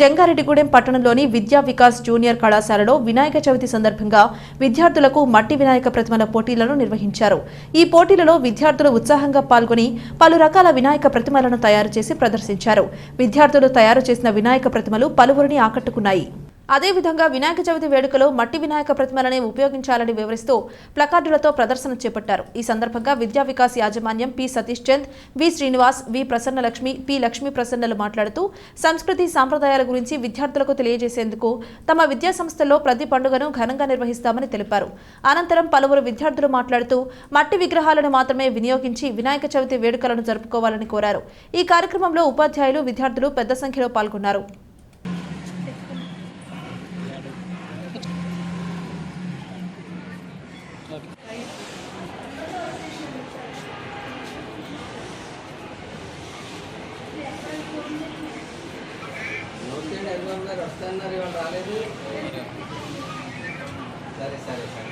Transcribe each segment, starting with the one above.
జంగారెడ్డిగూడెం పట్టణంలోని విద్యా వికాస్ జూనియర్ కళాశాలలో వినాయక చవితి సందర్భంగా విద్యార్థులకు మట్టి వినాయక ప్రతిమల పోటీలను నిర్వహించారు. ఈ పోటీలలో విద్యార్థులు ఉత్సాహంగా పాల్గొని పలు రకాల వినాయక ప్రతిమలను తయారు చేసి ప్రదర్శించారు. విద్యార్థులు తయారు చేసిన వినాయక ప్రతిమలు పలువురిని ఆకట్టుకున్నాయి. అదేవిధంగా వినాయక చవితి వేడుకలో మట్టి వినాయక ప్రతిమలని ఉపయోగించాలని వివరిస్తూ ప్లకార్డులతో ప్రదర్శన చేపట్టారు. ఈ సందర్భంగా విద్యా వికాస్ యాజమాన్యం P. Satish Chand V. Srinivas V. Prasannalakshmi P. Lakshmi ప్రసన్నలు మాట్లాడుతూ సంస్కృతి సాంప్రదాయాల గురించి విద్యార్థులకు తెలియజేసేందుకు తమ విద్యా సంస్థల్లో ప్రతి పండుగను ఘనంగా నిర్వహిస్తామని తెలిపారు. అనంతరం పలువురు విద్యార్థులు మాట్లాడుతూ మట్టి విగ్రహాలను మాత్రమే వినియోగించి వినాయక చవితి వేడుకలను జరుపుకోవాలని కోరారు. ఈ కార్యక్రమంలో ఉపాధ్యాయులు విద్యార్థులు పెద్ద సంఖ్యలో పాల్గొన్నారు. నోటిండి అభిమాన్ గారు వస్తున్నారు ఇవాళ రాలేదు. సరే సరే సరే.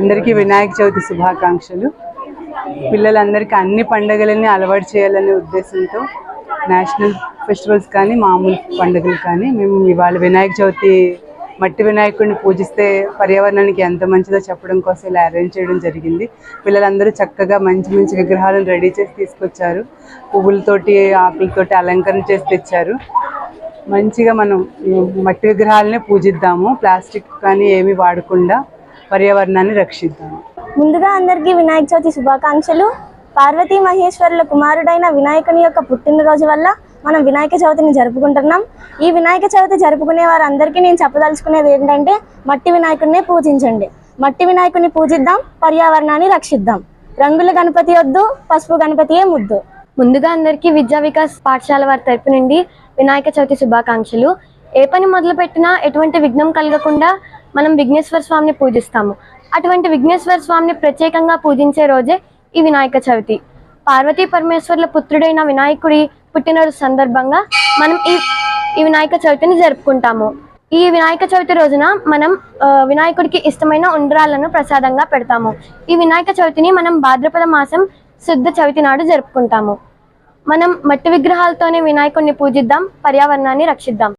అందరికీ వినాయక చవితి శుభాకాంక్షలు. పిల్లలందరికీ అన్ని పండుగలని అలవాటు చేయాలనే ఉద్దేశంతో నేషనల్ ఫెస్టివల్స్ కానీ మామూలు పండుగలు కానీ మేము ఇవాళ వినాయక చవితి మట్టి వినాయకుడిని పూజిస్తే పర్యావరణానికి ఎంత మంచిదో చెప్పడం కోసం ఇలా అరేంజ్ చేయడం జరిగింది. పిల్లలందరూ చక్కగా మంచి మంచి విగ్రహాలను రెడీ చేసి తీసుకొచ్చారు. పువ్వులతోటి ఆకులతోటి అలంకరణ చేసి తెచ్చారు. మంచిగా మనం మట్టి విగ్రహాలనే పూజిద్దాము. ప్లాస్టిక్ కానీ ఏమీ వాడకుండా పర్యావరణాన్ని రక్షిద్దాము ముందుగా అందరికీ వినాయక చవితి శుభాకాంక్షలు. పార్వతీ మహేశ్వరుల కుమారుడైన వినాయకుని యొక్క పుట్టినరోజు వల్ల మనం వినాయక చవితిని జరుపుకుంటున్నాం. ఈ వినాయక చవితి జరుపుకునే వారందరికీ నేను చెప్పదలుచుకునేది ఏంటంటే మట్టి వినాయకుడినే పూజించండి. మట్టి వినాయకుడిని పూజిద్దాం పర్యావరణాన్ని రక్షిద్దాం. రంగుల గణపతి వద్దు పసుపు గణపతియే ముద్దు. ముందుగా అందరికీ విద్యా వికాస్ పాఠశాల వారి తరపు నుండి వినాయక చవితి శుభాకాంక్షలు. ఏ పని మొదలుపెట్టినా ఎటువంటి విఘ్నం కలగకుండా మనం విఘ్నేశ్వర స్వామిని పూజిస్తాము. అటువంటి విఘ్నేశ్వర స్వామిని ప్రత్యేకంగా పూజించే రోజే ఈ వినాయక చవితి. పార్వతీ పరమేశ్వర్ల పుత్రుడైన వినాయకుడి పుట్టినరోజు సందర్భంగా మనం ఈ ఈ వినాయక చవితిని జరుపుకుంటాము. ఈ వినాయక చవితి రోజున మనం వినాయకుడికి ఇష్టమైన ఉండ్రాలను ప్రసాదంగా పెడతాము. ఈ వినాయక చవితిని మనం భాద్రపద మాసం శుద్ధ చవితి నాడు జరుపుకుంటాము. మనం మట్టి విగ్రహాలతోనే వినాయకుడిని పూజిద్దాం పర్యావరణాన్ని రక్షిద్దాం.